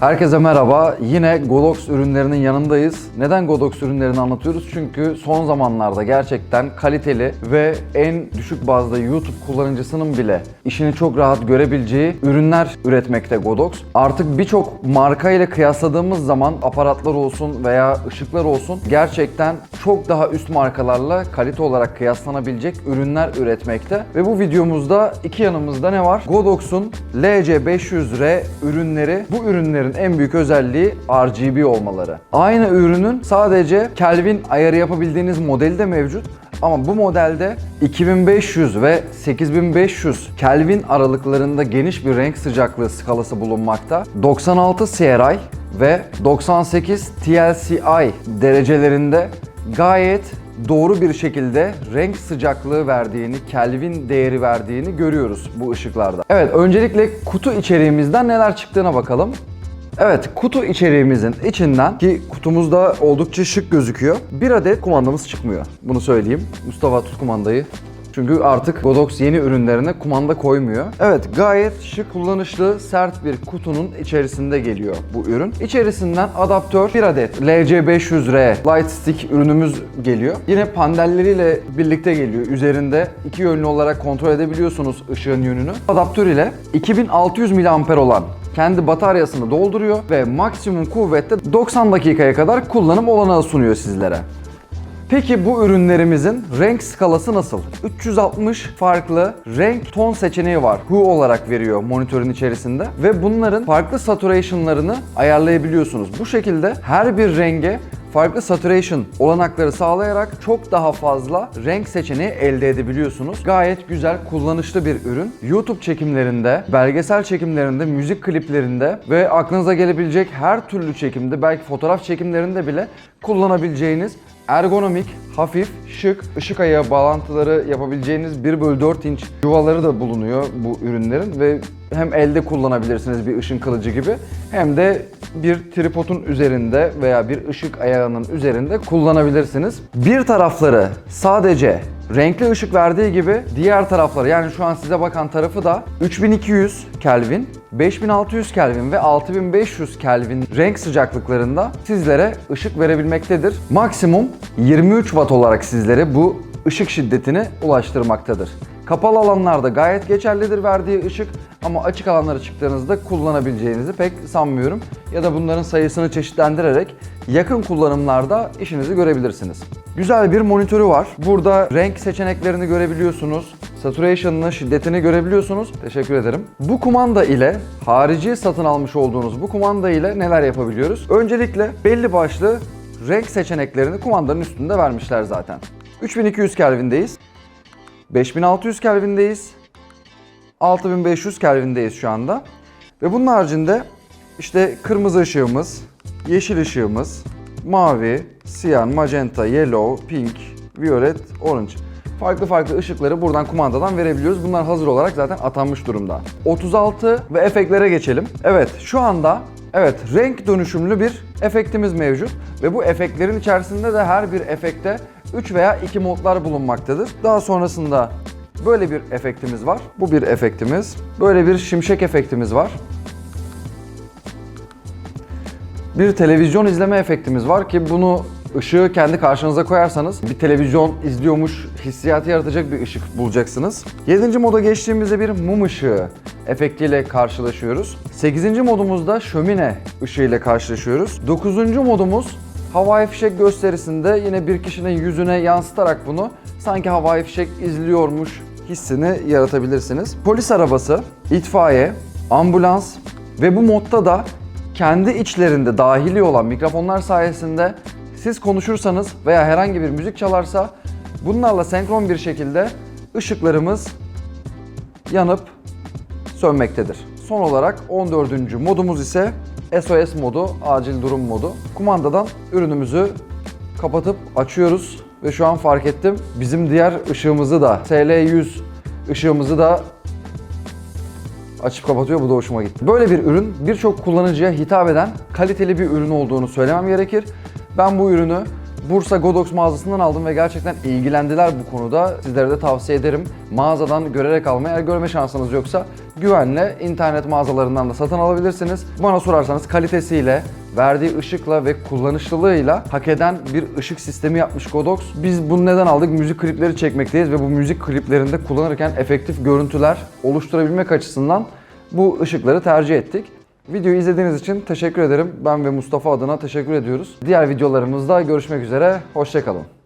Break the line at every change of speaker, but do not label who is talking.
Herkese merhaba. Yine Godox ürünlerinin yanındayız. Neden Godox ürünlerini anlatıyoruz? Çünkü son zamanlarda gerçekten kaliteli ve en düşük bazda YouTube kullanıcısının bile işini çok rahat görebileceği ürünler üretmekte Godox. Artık birçok marka ile kıyasladığımız zaman aparatlar olsun veya ışıklar olsun gerçekten çok daha üst markalarla kalite olarak kıyaslanabilecek ürünler üretmekte. Ve bu videomuzda iki yanımızda ne var? Godox'un LC500R ürünleri. Bu ürünlerin en büyük özelliği RGB olmaları. Aynı ürünün sadece Kelvin ayarı yapabildiğiniz modeli de mevcut. Ama bu modelde 2500 ve 8500 Kelvin aralıklarında geniş bir renk sıcaklığı skalası bulunmakta. 96 CRI ve 98 TLCI derecelerinde gayet doğru bir şekilde renk sıcaklığı verdiğini, Kelvin değeri verdiğini görüyoruz bu ışıklarda. Evet, öncelikle kutu içeriğimizden neler çıktığına bakalım. Evet, kutu içeriğimizin içinden ki kutumuzda oldukça şık gözüküyor. Bir adet kumandamız çıkmıyor. Bunu söyleyeyim. Mustafa tut kumandayı. Çünkü artık Godox yeni ürünlerine kumanda koymuyor. Evet gayet şık, kullanışlı, sert bir kutunun içerisinde geliyor bu ürün. İçerisinden adaptör bir adet LC500R Light Stick ürünümüz geliyor. Yine panelleriyle birlikte geliyor. Üzerinde iki yönlü olarak kontrol edebiliyorsunuz ışığın yönünü. Adaptör ile 2600 mAh olan kendi bataryasını dolduruyor ve maksimum kuvvette 90 dakikaya kadar kullanım olanağı sunuyor sizlere. Peki bu ürünlerimizin renk skalası nasıl? 360 farklı renk ton seçeneği var. Hue olarak veriyor monitörün içerisinde ve bunların farklı saturation'larını ayarlayabiliyorsunuz. Bu şekilde her bir renge farklı saturation olanakları sağlayarak çok daha fazla renk seçeneği elde edebiliyorsunuz. Gayet güzel, kullanışlı bir ürün. YouTube çekimlerinde, belgesel çekimlerinde, müzik kliplerinde ve aklınıza gelebilecek her türlü çekimde, belki fotoğraf çekimlerinde bile kullanabileceğiniz ergonomik, hafif, şık, ışık ayağı bağlantıları yapabileceğiniz 1 bölü 4 inç yuvaları da bulunuyor bu ürünlerin ve hem elde kullanabilirsiniz bir ışın kılıcı gibi hem de bir tripodun üzerinde veya bir ışık ayağının üzerinde kullanabilirsiniz. Bir tarafları sadece renkli ışık verdiği gibi diğer tarafları yani şu an size bakan tarafı da 3200 Kelvin, 5600 Kelvin ve 6500 Kelvin renk sıcaklıklarında sizlere ışık verebilmektedir. Maksimum 23 Watt olarak sizlere bu ışık şiddetini ulaştırmaktadır. Kapalı alanlarda gayet geçerlidir verdiği ışık ama açık alanlara çıktığınızda kullanabileceğinizi pek sanmıyorum. Ya da bunların sayısını çeşitlendirerek yakın kullanımlarda işinizi görebilirsiniz. Güzel bir monitörü var. Burada renk seçeneklerini görebiliyorsunuz. Saturation'ını, şiddetini görebiliyorsunuz. Teşekkür ederim. Bu kumanda ile harici satın almış olduğunuz bu kumanda ile neler yapabiliyoruz? Öncelikle belli başlı renk seçeneklerini kumandanın üstünde vermişler zaten. 3200 Kelvin'deyiz. 5600 Kelvin'deyiz. 6500 Kelvin'deyiz şu anda. Ve bunun haricinde işte kırmızı ışığımız, yeşil ışığımız, mavi, siyah, magenta, yellow, pink, violet, orange. Farklı farklı ışıkları buradan kumandadan verebiliyoruz. Bunlar hazır olarak zaten atanmış durumda. 36 ve efektlere geçelim. Evet şu anda evet renk dönüşümlü bir efektimiz mevcut. Ve bu efektlerin içerisinde de her bir efekte 3 veya 2 modlar bulunmaktadır. Daha sonrasında böyle bir efektimiz var. Bu bir efektimiz. Böyle bir şimşek efektimiz var. Bir televizyon izleme efektimiz var ki bunu ışığı kendi karşınıza koyarsanız bir televizyon izliyormuş hissiyatı yaratacak bir ışık bulacaksınız. 7. moda geçtiğimizde bir mum ışığı efektiyle karşılaşıyoruz. 8. modumuzda şömine ışığıyla karşılaşıyoruz. 9. modumuz havai fişek gösterisinde yine bir kişinin yüzüne yansıtarak bunu sanki havai fişek izliyormuş hissini yaratabilirsiniz. Polis arabası, itfaiye, ambulans ve bu modda da kendi içlerinde dahili olan mikrofonlar sayesinde siz konuşursanız veya herhangi bir müzik çalarsa bunlarla senkron bir şekilde ışıklarımız yanıp sönmektedir. Son olarak 14. modumuz ise SOS modu, acil durum modu. Kumandadan ürünümüzü kapatıp açıyoruz ve şu an fark ettim bizim diğer ışığımızı da SL100 ışığımızı da açıp kapatıyor. Bu da hoşuma gitti. Böyle bir ürün birçok kullanıcıya hitap eden kaliteli bir ürün olduğunu söylemem gerekir. Ben bu ürünü Bursa Godox mağazasından aldım ve gerçekten ilgilendiler bu konuda. Sizlere de tavsiye ederim. Mağazadan görerek almayı. Eğer görme şansınız yoksa güvenle internet mağazalarından da satın alabilirsiniz. Bana sorarsanız kalitesiyle, verdiği ışıkla ve kullanışlılığıyla hak eden bir ışık sistemi yapmış Godox. Biz bunu neden aldık? Müzik klipleri çekmekteyiz ve bu müzik kliplerinde kullanırken efektif görüntüler oluşturabilmek açısından bu ışıkları tercih ettik. Videoyu izlediğiniz için teşekkür ederim. Ben ve Mustafa adına teşekkür ediyoruz. Diğer videolarımızda görüşmek üzere. Hoşçakalın.